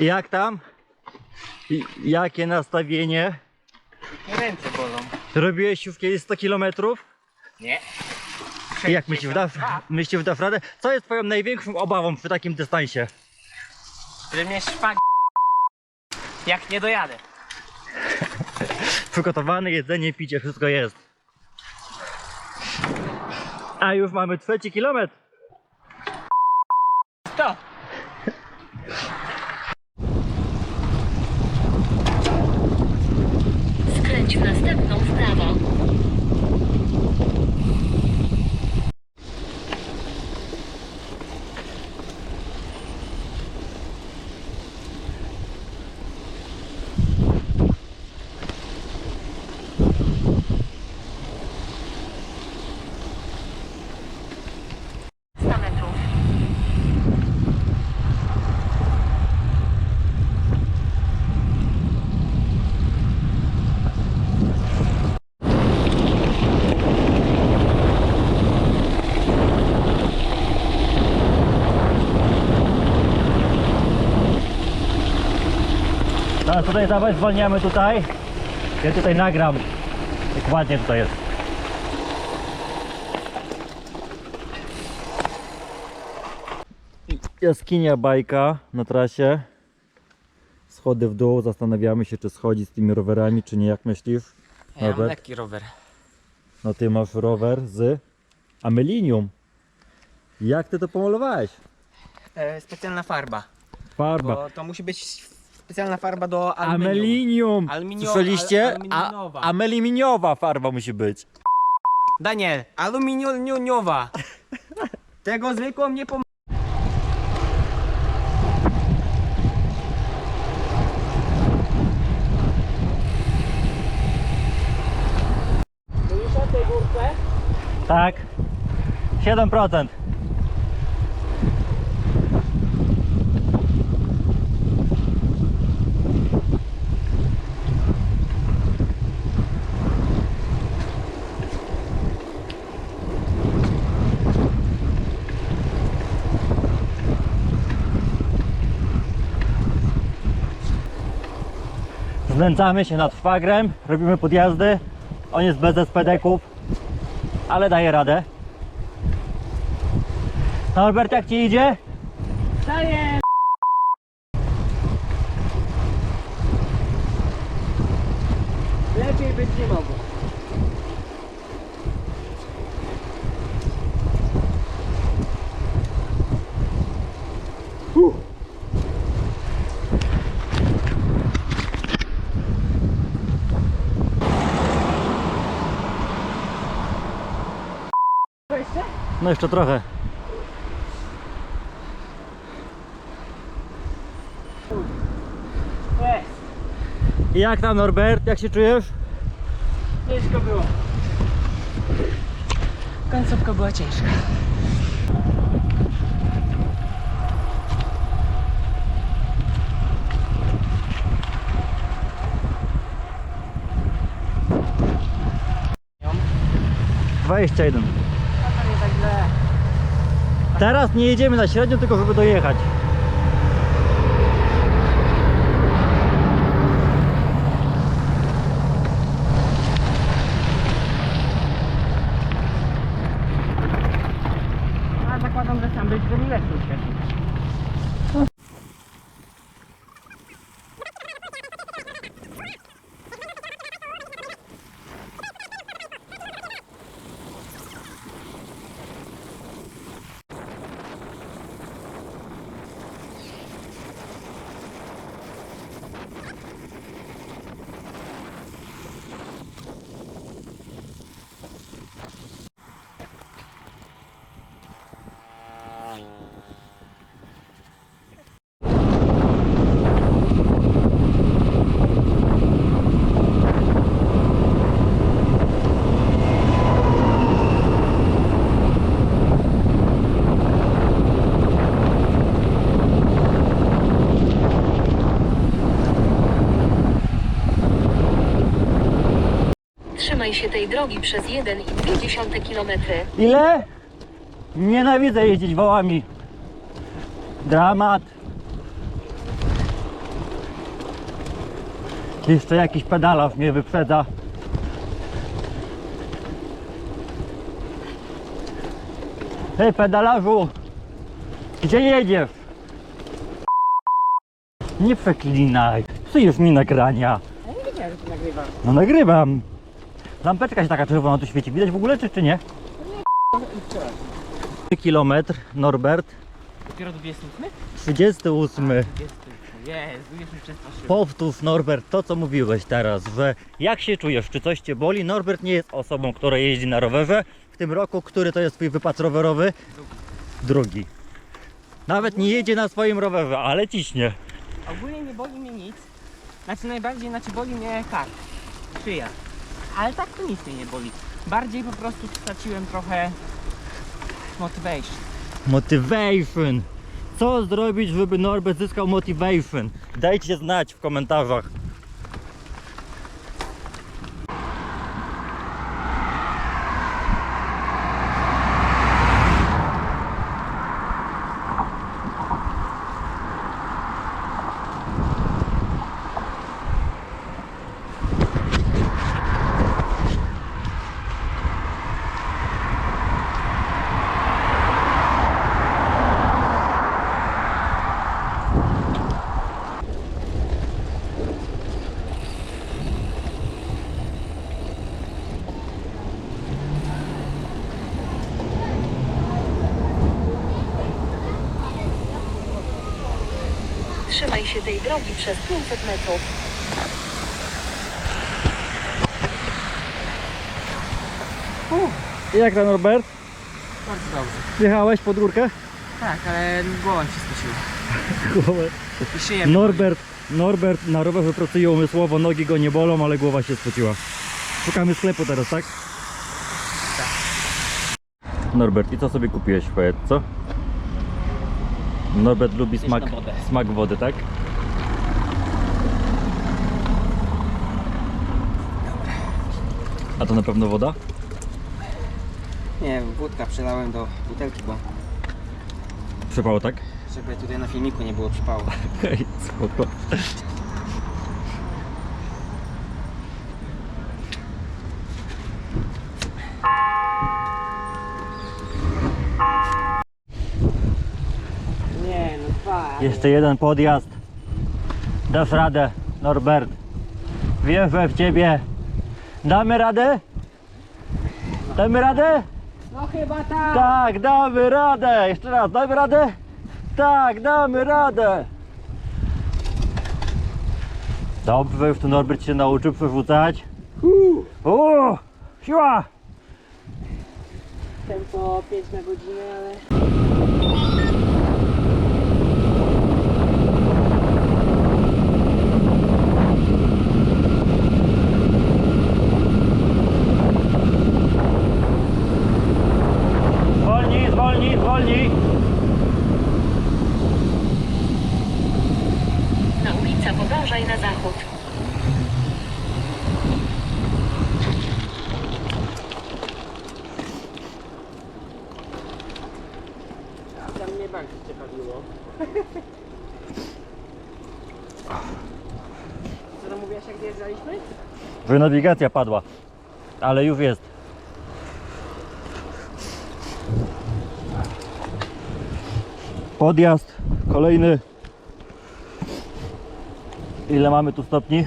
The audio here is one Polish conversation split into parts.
Jak tam? I- Jakie nastawienie? Ręce bolą. Robiłeś już kiedyś 100 km? Nie. I jak myślisz, da, myślisz, dasz radę? Co jest twoją największą obawą przy takim dystansie? Że mnie szpag... Jak nie dojadę. Przygotowane jedzenie, picie, wszystko jest. A już mamy trzeci kilometr. To! Skręć w następną w prawo. Sta metrów. Teraz tutaj dawaj zwalniamy tutaj. Ja tutaj nagram. Jak ładnie tutaj jest. Jaskinia bajka na trasie. Schody w dół. Zastanawiamy się, czy schodzi z tymi rowerami, czy nie. Jak myślisz? Ja mam Robert? lekki rower. No ty masz rower z Amelinium. Jak ty to pomalowałeś? E, specjalna farba. Farba. Bo to musi być specjalna farba do aluminium. Amelinium! Aluminio- Słyszeliście? al- aluminiowa. A, ameliniowa farba musi być. Daniel, aluminiowa. Tego zwykłą nie pom... Tak. 7%. Znęcamy się nad szwagrem, robimy podjazdy. On jest bez SPD-ków, ale daje radę. Norbert, jak ci idzie? Daję! Lepiej być nie mogło. No jeszcze trochę. I jak tam Norbert, jak się czujesz? Ciężko było. Końcówka była ciężka. Ją? 21. A to nie tak źle. Teraz nie jedziemy na średnią, tylko żeby dojechać. Trzymaj się tej drogi przez 1,2 km. Ile? Nienawidzę jeździć wołami. Dramat. Jeszcze jakiś pedalarz mnie wyprzedza. Hej pedalarzu! Gdzie jedziesz? Nie przeklinaj. Psujesz mi nagrania. Ja nie wiedziałem, że ty nagrywasz. No nagrywam. Lampeczka się taka czerwona tu świeci. Widać w ogóle czy, czy nie? Kilometr, Norbert. Dopiero 28? 38. 28. Jezu, przestraszyłem. Powtórz Norbert to co mówiłeś teraz, że jak się czujesz, czy coś cię boli? Norbert nie jest osobą, która jeździ na rowerze. W tym roku, który to jest twój wypad rowerowy? Drugi. Nawet nie jedzie na swoim rowerze, ale ciśnie. Ogólnie nie boli mnie nic. Znaczy najbardziej znaczy boli mnie kark. Szyja. Ale tak to nic mnie nie boli. Bardziej po prostu straciłem trochę motivation. Motivation. Co zrobić, żeby Norbert zyskał motivation? Dajcie znać w komentarzach. Trzymaj się tej drogi przez 500 metrów. Jak tam Norbert? Bardzo dobrze. Jechałeś pod górkę? Tak, ale głowa się spociła. I szyję. Norbert, Norbert na rowerze pracuje umysłowo, nogi go nie bolą, ale głowa się spociła. Szukamy sklepu teraz, tak? Tak. Norbert, i co sobie kupiłeś, powiedz, co? Norbert lubi smak, wodę. smak wody, tak? A to na pewno woda? Nie wiem, wódka przelałem do butelki, bo Przypało, tak? żeby tutaj na filmiku nie było przypału. Hej, spoko. Jeszcze jeden podjazd. Dasz radę, Norbert. Wierzę w ciebie. Damy radę? Damy radę? No chyba tak. Tak, damy radę. Jeszcze raz, damy radę? Tak, damy radę. Dobrze, już tu Norbert się nauczył przerzucać. Uuu, siła! Tempo 5 na godzinę, ale... zwolnij. Na ulica podążaj na zachód. Tam mnie bardziej ciekawiło. Co tam mówiłaś jak zjeżdżaliśmy? Że nawigacja padła, ale już jest. Podjazd kolejny. Ile mamy tu stopni?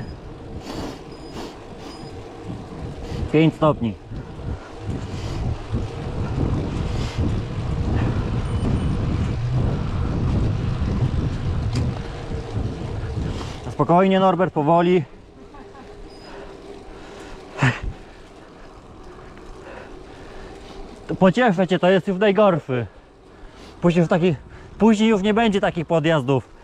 5 stopni. Spokojnie Norbert, powoli. Pocieszę cię, to jest już najgorszy. Później już, taki, później już nie będzie takich podjazdów.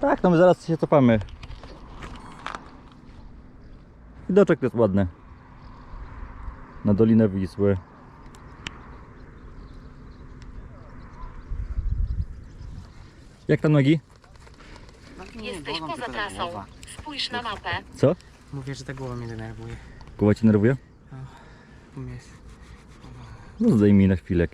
Tak, no my zaraz się cofamy. Widoczek jest ładny. Na Dolinę Wisły. Jak tam nogi? Jest Jesteś poza trasą. Spójrz na mapę. Co? Mówię, że ta głowa mnie denerwuje. Głowa cię nerwuje? U mnie jest. No zdejmij na chwilę.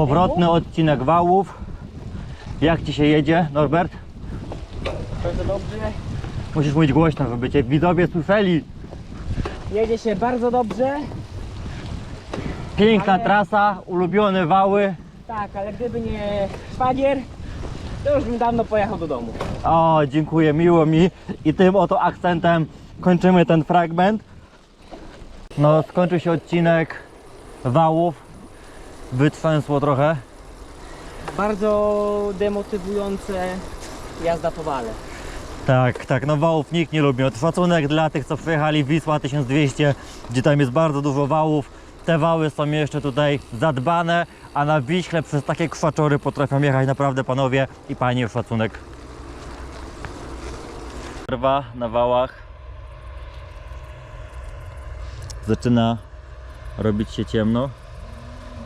Powrotny odcinek wałów. Jak ci się jedzie, Norbert? Bardzo dobrze. Musisz mówić głośno, żeby cię widzowie słyszeli. Jedzie się bardzo dobrze. Piękna Ale- trasa, ulubione wały. Tak, ale gdyby nie szwagier, to już bym dawno pojechał do domu. O, dziękuję, miło mi. I tym oto akcentem kończymy ten fragment. No, skończył się odcinek wałów. Wytrzęsło trochę. Bardzo demotywujące jazda po wale. Tak, tak, no wałów nikt nie lubi. Od szacunek dla tych, co przyjechali Wisła 1200, gdzie tam jest bardzo dużo wałów. Te wały są jeszcze tutaj zadbane, a na Wiśle przez takie kwaczory potrafią jechać naprawdę panowie i panie szacunek. Przerwa na wałach. Zaczyna robić się ciemno.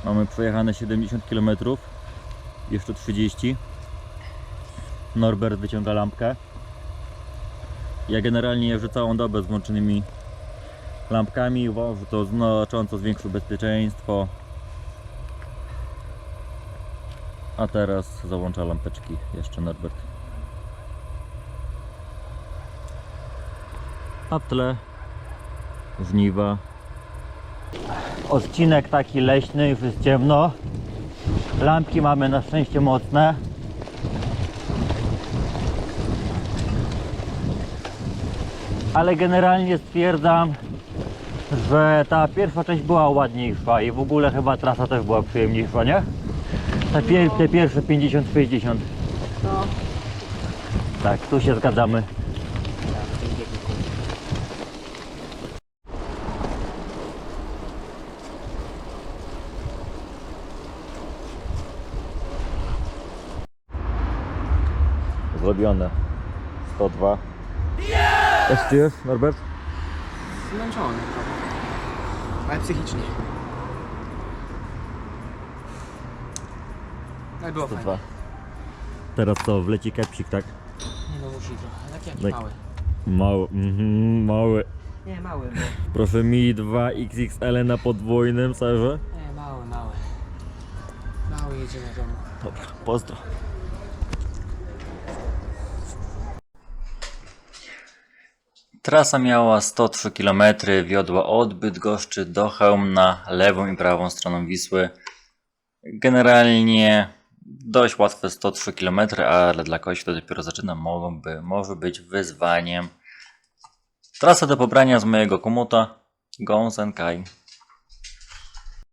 Mamy przejechane 70 km, jeszcze 30. Norbert wyciąga lampkę. Ja generalnie jeżdżę całą dobę z włączonymi lampkami. Uważam, że to znacząco zwiększy bezpieczeństwo. A teraz załącza lampeczki jeszcze Norbert. A w tle żniwa. Odcinek taki leśny, już jest ciemno. Lampki mamy na szczęście mocne. ale generalnie stwierdzam, że ta pierwsza część była ładniejsza i w ogóle chyba trasa też była przyjemniejsza, nie? Te, pier te pierwsze 50-60. No, Tak, tu się zgadzamy. Zrobione. 102. Jak czujesz, Norbert? zmęczony trochę. Ale psychicznie. Ale było fajnie. 102. Teraz co, wleci kepsik, tak? Nie no musi trochę, taki jak Tak. mały. Mały, mhm, mały. Nie, mały, bo... Proszę mi 2 XXL na podwójnym serze. Nie, mały, mały. Mały jedzie na domu. Dobra, pozdro. Trasa miała 103 km, wiodła od Bydgoszczy do Chełm na lewą i prawą stroną Wisły. Generalnie dość łatwe 103 km, ale dla kogoś, kto dopiero zaczyna, mogłoby, może być wyzwaniem. Trasa do pobrania z mojego komuta Gąsen Kai.